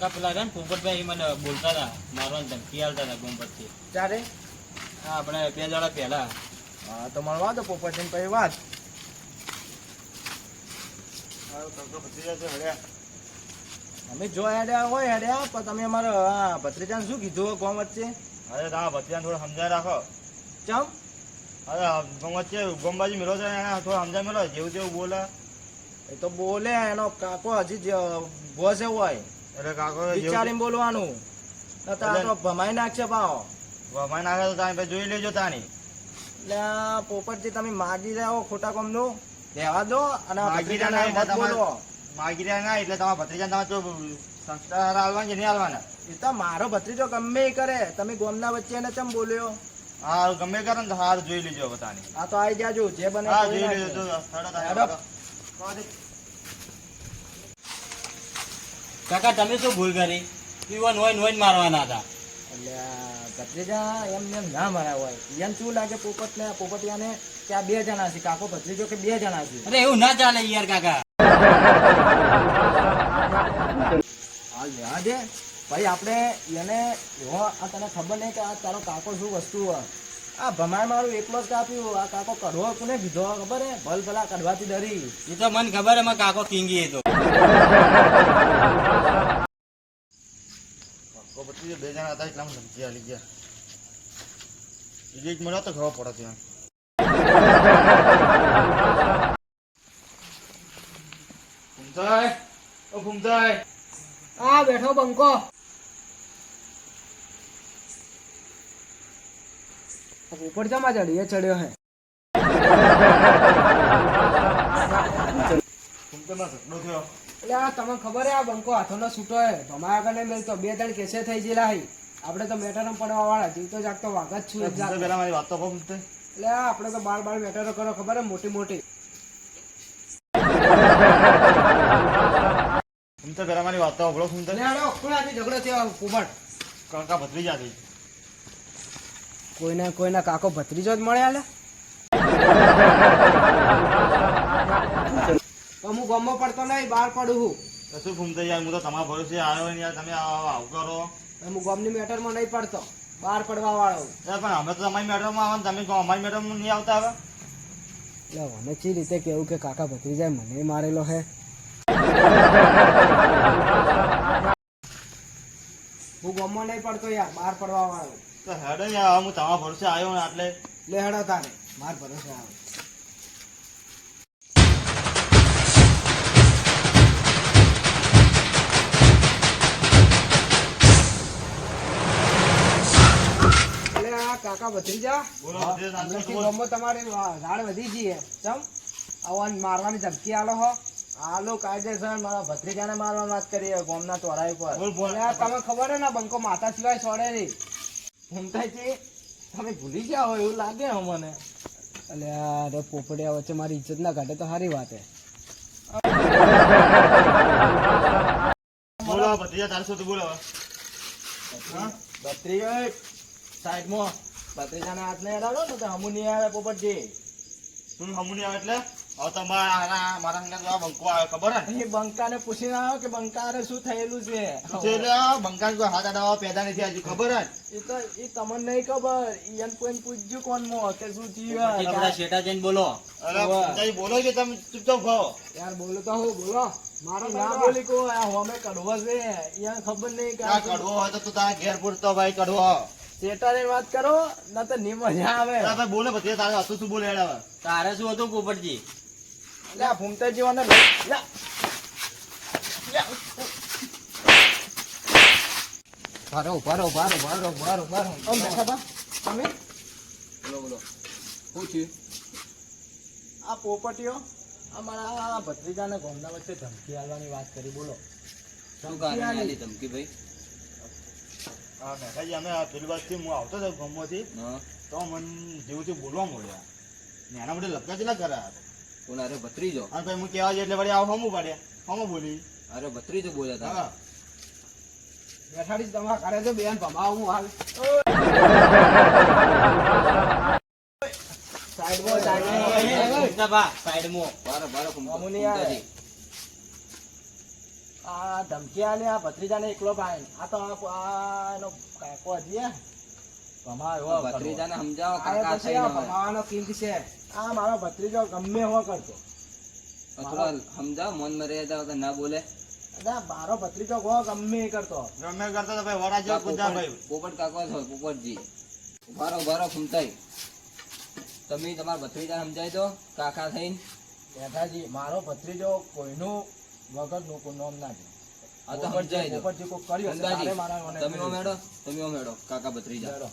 કાકા પેલા રહ્યા ને પોપટભાઈ મને બોલતા હતા મારવાની ધમકી આલતા હતા ગોમ પરથી ચારે હા આપણે બે દાડા પહેલા. હા તો મળવા વાંધો પોપટ પછી વાત. અમે જો હેડ્યા હોય હેડ્યા પણ તમે અમારો હા ભત્રીજાને શું કીધું કોમ વચ્ચે? અરે તા ભત્રીજાને થોડું સમજાય રાખો. ચમ? અરે ગમ વચ્ચે ગમબાજી મેળો છે એને થોડું સમજાય મેળો જેવું તેવું બોલે. એ તો બોલે એનો કાકો હજી જ એવો હોય. એટલે કાકો વિચારીને બોલવાનું. તો ભમાઈ નાખશે પાવો ભમાઈ નાખે તો તમે જોઈ લેજો તાની એટલે પોપટજી તમે માગી રહ્યા ખોટા કોમનું? રહેવા દો અને માગી રહ્યા મત બોલો માગી રહ્યા ના એટલે તમારા ભત્રીજા તમે તો સંસ્કાર હાલવાના કે નહીં હાલવાના? એ તો મારો ભત્રીજો ગમે એ કરે. તમે ગોમના વચ્ચે એને ચમ બોલ્યો? હા ગમે કરે ને હાર જોઈ લેજો બતાની તાની આ તો આવી જાજો જે બને હા જોઈ. લેજો હેડો તાની. હેડો. કાકા તમે શું ભૂલ કરી? પીવન હોય ને હોય મારવાના હતા. એટલે ભત્રીજા એમ એમ ના મરાય હોય. એમ શું લાગે પોપટ ને પોપટિયાને કે આ બે જણા છે? કાકો ભત્રીજો કે બે જણા છે? અરે એવું ના ચાલે યાર કાકા. હાલ લેવા દે ભાઈ આપણે એને આ તને ખબર નહીં કે આ તારો કાકો શું વસ્તુ હોય. આ ભમાય મારું એકલો જ કાપ્યું. આ કાકો કઢવો કોને કીધો? ખબર હે? ભલ ભલા કઢવાથી ડરી. એ તો મને ખબર હે કાકો કિંગી હતો. કાકો પછી બે જણા હતા એટલા ધમકી હાલી ગયા. બીજી એક મળ્યો તો ખબર પડે ત્યાં. ભૂમતાય? ઓ ફૂમતાઈ આ બેઠો બંકો. ઉપર જમા ચડી એ ચડ્યો હે. એટલે આ તમને ખબર હે આ બંકો હાથોનો છૂટો હે. તમારા આગળ નહીં મેલતો બે ત્રણ કેસે થઈ ગયેલા હી. આપણે તો મેટરો પડવા વાળા જીવતો જાગતો વાઘ જ છું પેલા મારી વાતો કહું એટલે આપણે તો બાર બાર મેટરો કરો ખબર હે મોટી મોટી. ફૂમતાઈ પેલા મારી વાતો તો. સાંભળો હાલો, કોનાથી ઝઘડો થયો કુબટ કાકા ભત્રીજાથી કોઈને કોઈના કાકો ભત્રીજો જ મળે આલે હું ગમો પડતો નહીં બહાર પડું હું. શું ફૂમતાઈ યાર હું તો તમારા ભરોસે આવ્યો ને યાર તમે આવ કરો. હું ગમની મેટરમાં નહીં પડતો બહાર પડવા વાળો પણ અમે તો તમારી મેટરમાં આવે ને તમે અમારી મેટરમાં નહીં આવતા હવે? એટલે મને ચી રીતે કેવું કે કાકા ભત્રીજાએ મને મારેલો હે? હું ગમો નહીં પડતો યાર બહાર પડવા વાળો તો હેડો યાર હું તમારા ભરોસે આવ્યો ને એટલે. લે હેડો તારે માર ભરોસે આવે કાકા ભત્રીજા તમારી ઝાડ વધી જઈએ. ચમ આવવાની મારવાની ધમકી આલો હો. આલો કાયદેસર મારા ભત્રીજાને મારવાની વાત કરીએ ગોમના ચોરાઈ પર. તમને ખબર હે ને બંકો માતા સિવાય છોડે નહીં. ઘૂમતાજી તમે ભૂલી ગયા હોય એવું લાગે મને એટલે અરે પોપડિયા વચ્ચે મારી ઇજ્જત ના કાઢે તો સારી વાત હે. બોલો ભત્રીજા તારે શું હતું બોલો. સાહેબ ભત્રીજો સાઈડમાં. ભત્રીજાને હાથ નહીં અડાડો ને તો હમુ નહીં આવે પોપટજી. હમુ હમુની આવે એટલે? હવે તમારા મારા સંગાત બંકો આવે ખબર હે? બંકાને પૂછીને આવ્યો કે બંકાને શું થયેલું છે? પૂછે આ કોઈ હાથ અડાવવા પેદા નથી હજી ખબર હે? એ તો એ તમને નહીં ખબર ઈયન કોઈને પૂછ્યું કોણ મો કે શું થયું પછી બધા જઈને બોલો. અરે બોલો. કે તમે ચૂપચાપ ખાઓ યાર બોલો તો હું બોલો. મારો ના બોલી કો આ હોમે કડવો છે. ઈયન ખબર નહીં કે આ કડવો હોય તો તું તારા ઘેર પૂરતો ભાઈ કડવો. શેઠાની વાત કરો ના તો ની મજા આવે બોલે ભત્રીજા તારે હતું શું બોલે તારે શું હતું પોપટજી લે આ ભૂમતા જીવાને લે. ભારો ભારો ભારો ભારો ભારો ભારો ઓ બેઠા બા. તમે? બોલો બોલો. શું થયું આ પોપટીઓ અમારા ભત્રીજાને ગોમના વચ્ચે ધમકી આલવાની વાત કરી બોલો. શું કારણ આલી ધમકી ભાઈ? હા મેઘાજી અમે આ પેલી બાજુથી હું આવતો હતો ગામમાંથી. તો મને જેવું બોલવા મળ્યા. ને એના માટે જ ના કર્યા? કોણ અરે ભત્રીજો. અને પછી હું કહેવા એટલે વળી આવ હમું પડે. હમું બોલી. અરે ભત્રીજો બોલે તા. હા. બેઠાડી તમારા કરે છે બેન ભમા હું હાલ. સાઈડમાં સાઈડમાં. સાઈડમાં. બારો, બારો. ભૂમતાજી. આ ધમકી આલે આ ભત્રીજાને એકલો ભાઈ. આ તો આ એનો કાકો હજી હે. ભમા ભત્રીજાને સમજાવો કાકા આ ભમાવાનો કિંમત છે. આ મારો ભત્રીજો ગમે હો કરતો થોડા મન મર્યાદા વગર ના બોલે. ના મારો ભત્રીજો ગો ગમે કરતો. ગમે કરતો તો ભાઈ વરાજો જેવો ભાઈ પોપટ કાકો છો પોપટજી. ઉભારો ઉભારો ફૂમતાઈ તમે તમારા ભત્રીજા સમજાય દો કાકા થઈને. બેઠાજી મારો ભત્રીજો કોઈનું વગરનું કોઈ નોમ ના દે. આ તો તમે મેળો તમે મેળો કાકા ભત્રીજા.